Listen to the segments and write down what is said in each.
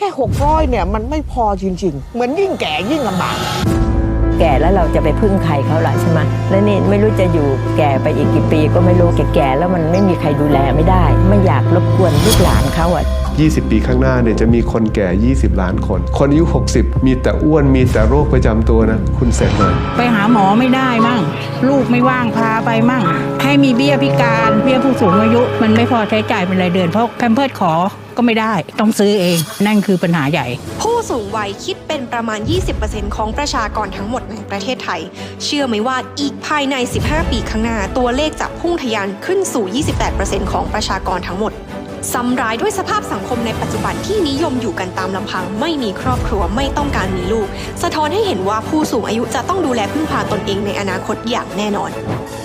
แค่600เนี่ยมันไม่พอจริง ๆ เหมือนยิ่งแก่ยิ่งลำบากแก่แล้วเราจะไปพึ่งใครเขาล่ะใช่ไหมและนี่ไม่รู้จะอยู่แก่ไปอีกกี่ปีก็ไม่รู้แก่ๆแล้วมันไม่มีใครดูแลไม่ได้ ไม่อยากรบกวนลูกหลานเขาอะ 20 ปีข้างหน้าเนี่ยจะมีคนแก่ 20 ล้านคน คนอายุ 60 มีแต่อ้วนมีแต่โรคประจำตัวนะ คุณเสร็จเลยไปหาหมอไม่ได้มั่ง ลูกไม่ว่างพาไปมั่ง ให้มีเบี้ยพิการเบี้ยผู้สูงอายุ มันไม่พอใช้จ่ายเป็นรายเดือนเพราะแพมเพิร์ดขอก็ไม่ได้ต้องซื้อเอง นั่นคือปัญหาใหญ่ ผู้สูงวัยคิดเป็นประมาณ 20%ของประชากรทั้งหมดในประเทศไทย เชื่อไหมว่าอีกภายใน 15 ปีข้างหน้า ตัวเลขจะพุ่งทะยานขึ้นสู่ 28%ของประชากรทั้งหมด ซ้ำร้ายด้วยสภาพสังคมในปัจจุบันที่นิยมอยู่กันตามลำพัง ไม่มีครอบครัวไม่ต้องการมีลูก สะท้อนให้เห็นว่าผู้สูงอายุจะต้องดูแลพึ่งพาตนเองในอนาคตอย่างแน่นอน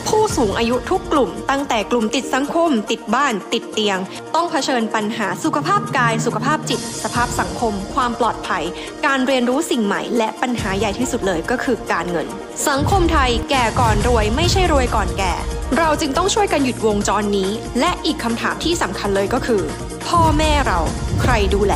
ผู้สูงอายุทุกกลุ่ม ตั้งแต่กลุ่มติดสังคม ติดบ้าน ติดเตียง ต้องเผชิญปัญหาสุขภาพกาย สุขภาพจิต สภาพสังคม ความปลอดภัย การเรียนรู้สิ่งใหม่ และปัญหาใหญ่ที่สุดเลยก็คือการเงิน สังคมไทยแก่ก่อนรวยไม่ใช่รวยก่อนแก่ เราจึงต้องช่วยกันหยุดวงจรนี้ และอีกคำถามที่สำคัญเลยก็คือ พ่อแม่เราใครดูแล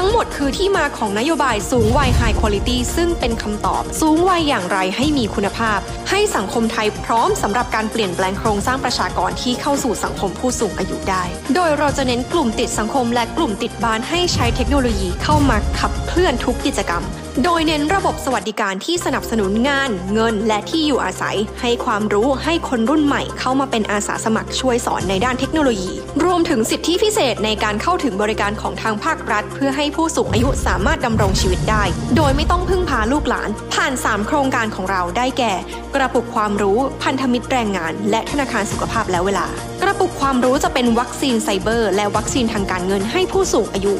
ทั้งหมดคือที่มาของนโยบายสูงวัย High Quality ซึ่งเป็นคำตอบ สูงวัยอย่างไรให้มีคุณภาพ ให้สังคมไทยพร้อมสำหรับการเปลี่ยนแปลงโครงสร้างประชากรที่เข้าสู่สังคมผู้สูงอายุได้ โดยเราจะเน้นกลุ่มติดสังคมและกลุ่มติดบ้านให้ใช้เทคโนโลยีเข้ามาขับเคลื่อนทุกกิจกรรม โดยเน้นระบบสวัสดิการที่สนับสนุนงาน เงิน และที่อยู่อาศัย ให้ความรู้ให้คนรุ่นใหม่เข้ามาเป็นอาสาสมัครช่วยสอนในด้านเทคโนโลยี รวมถึงสิทธิพิเศษในการเข้าถึงบริการของทางภาครัฐ เพื่อให้ผู้สูงอายุสามารถดำรงชีวิตได้ โดยไม่ต้องพึ่งพาลูกหลาน ผ่าน 3 โครงการของเราได้แก่ กระปุกความรู้พันธมิตรแรงงาน และธนาคารสุขภาพและเวลา กระปุกความรู้จะเป็นวัคซีนไซเบอร์ และวัคซีนทางการเงินให้ผู้สูงอายุ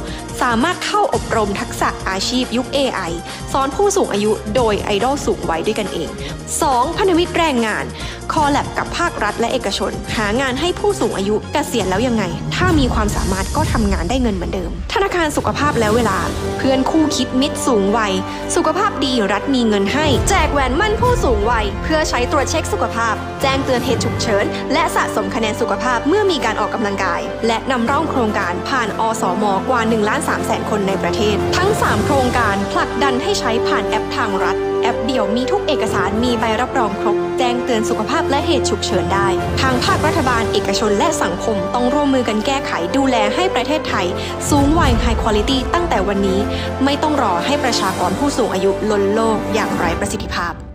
สามารถเข้าอบรมทักษะอาชีพยุค AI สอนผู้สูงอายุ โดยไอดอลสูงวัยด้วยกันเอง 2. พันธมิตรแรงงาน คอลแลบกับภาครัฐและเอกชน หางานให้ผู้สูงอายุเกษียณแล้วยังไงถ้ามีความสามารถก็ทำงานได้เงินเหมือนเดิม ธนาคารสุขภาพและเวลา เพื่อนคู่คิดมิตรสูงวัย สุขภาพดีรัฐมีเงินให้ แจกแหวนมั่นผู้สูงวัย เพื่อใช้ตรวจเช็คสุขภาพ แจ้งเตือนเหตุฉุกเฉิน และสะสมคะแนนสุขภาพเมื่อมีการออกกำลังกาย และนำร่องโครงการผ่านอสมกว่า1ล้าน3แสนคนในประเทศ ทั้ง 3 โครงการผลักดันให้ใช้ผ่านแอปทางรัฐ แอปเดียวมีทุกเอกสารมีใบรับรองครบ แจ้งเตือนสุขภาพและเหตุฉุกเฉินได้ ทางภาครัฐบาลเอกชนและสังคมต้องร่วมมือกันแก้ไขดูแลให้ประเทศไทย สูงวัยไฮคุณภาพตั้งแต่วันนี้ ไม่ต้องรอให้ประชากรผู้สูงอายุล้นโลกอย่างไร้ประสิทธิภาพ